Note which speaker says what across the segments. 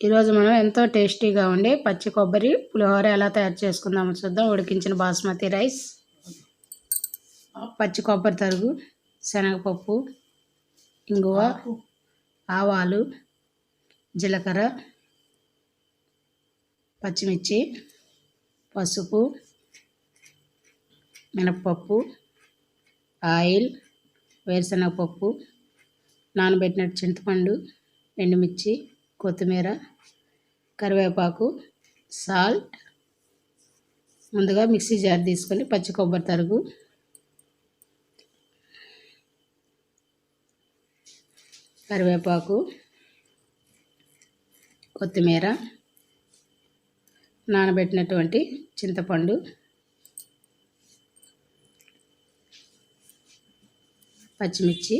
Speaker 1: ఈరోజు మనం ఎంతో టేస్టీగా ఉండే పచ్చి కొబ్బరి పులిహోర ఎలా తయారు చేసుకుందామో చూద్దాం. ఉడికించిన బాస్మతి రైస్ పచ్చి కొబ్బరి తరుగు శనగపప్పు ఇంగువ ఆవాలు జీలకర్ర పచ్చిమిర్చి పసుపు మినప్పప్పు ఆయిల్ వేరుశనగపప్పు నానబెట్టిన చింతపండు ఎండుమిర్చి కొత్తిమీర కరివేపాకు సాల్ట్ ముందుగా మిక్సీ జార్ తీసుకొని పచ్చి కొబ్బరి తరుగు. కరివేపాకు కొత్తిమీర నానబెట్టినటువంటి చింతపండు పచ్చిమిర్చి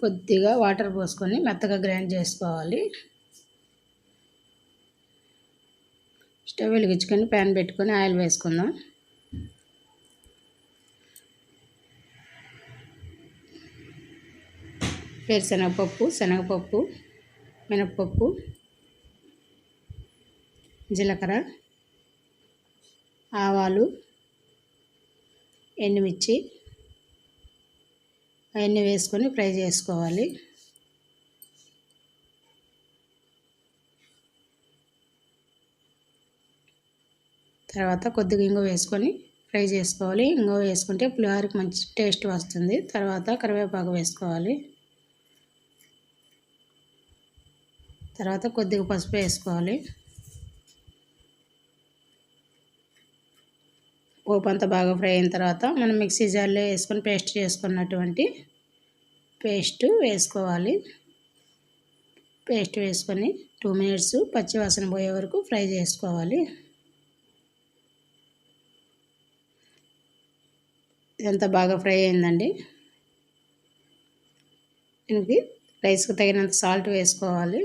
Speaker 1: కొద్దిగా వాటర్ పోసుకొని మెత్తగా గ్రైండ్ చేసుకోవాలి. స్టవ్ వెలిగించుకొని ప్యాన్ పెట్టుకొని ఆయిల్ వేసుకుందాం. వేరుశనగపప్పు శనగపప్పు మినప్పప్పు జీలకర్ర ఆవాలు ఎండుమిర్చి అవన్నీ వేసుకొని ఫ్రై చేసుకోవాలి. తర్వాత కొద్దిగా ఇంగో వేసుకొని ఫ్రై చేసుకోవాలి. ఇంగో వేసుకుంటే పులిహోరకి మంచి టేస్ట్ వస్తుంది. తర్వాత కరివేపాకు వేసుకోవాలి. తర్వాత కొద్దిగా పసుపు వేసుకోవాలి. పోపు అంతా బాగా ఫ్రై అయిన తర్వాత మనం మిక్సీ జార్లో వేసుకొని పేస్ట్ చేసుకున్నటువంటి పేస్ట్ వేసుకోవాలి. పేస్ట్ వేసుకొని టూ మినిట్స్ పచ్చివాసన పోయే వరకు ఫ్రై చేసుకోవాలి. ఇదంతా బాగా ఫ్రై అయిందండి. దీనికి రైస్కి తగినంత సాల్ట్ వేసుకోవాలి.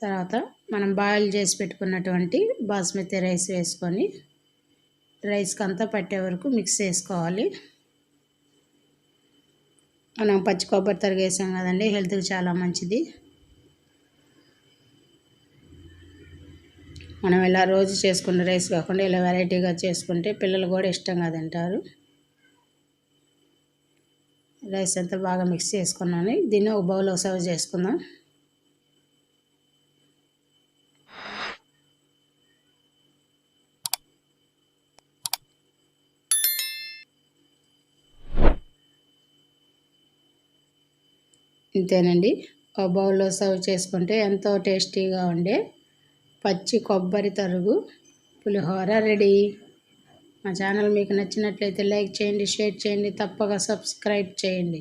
Speaker 1: తర్వాత మనం బాయిల్ చేసి పెట్టుకున్నటువంటి బాస్మతి రైస్ వేసుకొని రైస్కి అంతా పట్టే వరకు మిక్స్ చేసుకోవాలి. మనం పచ్చి కొబ్బరి తరిగేసాం కదండి హెల్త్కి చాలా మంచిది. మనం ఇలా రోజు చేసుకున్న రైస్ కాకుండా ఇలా వెరైటీగా చేసుకుంటే పిల్లలు కూడా ఇష్టంగా తింటారు. రైస్ అంతా బాగా మిక్స్ చేసుకున్నాను. దీన్ని ఒక బౌల్లో సర్వ్ చేసుకుందాం. ఇంతేనండి ఒక బౌల్లో సర్వ్ చేసుకుంటే ఎంతో టేస్టీగా ఉండే పచ్చి కొబ్బరి తరుగు పులిహోర రెడీ. మా ఛానల్ మీకు నచ్చినట్లయితే లైక్ చేయండి షేర్ చేయండి తప్పక సబ్స్క్రైబ్ చేయండి.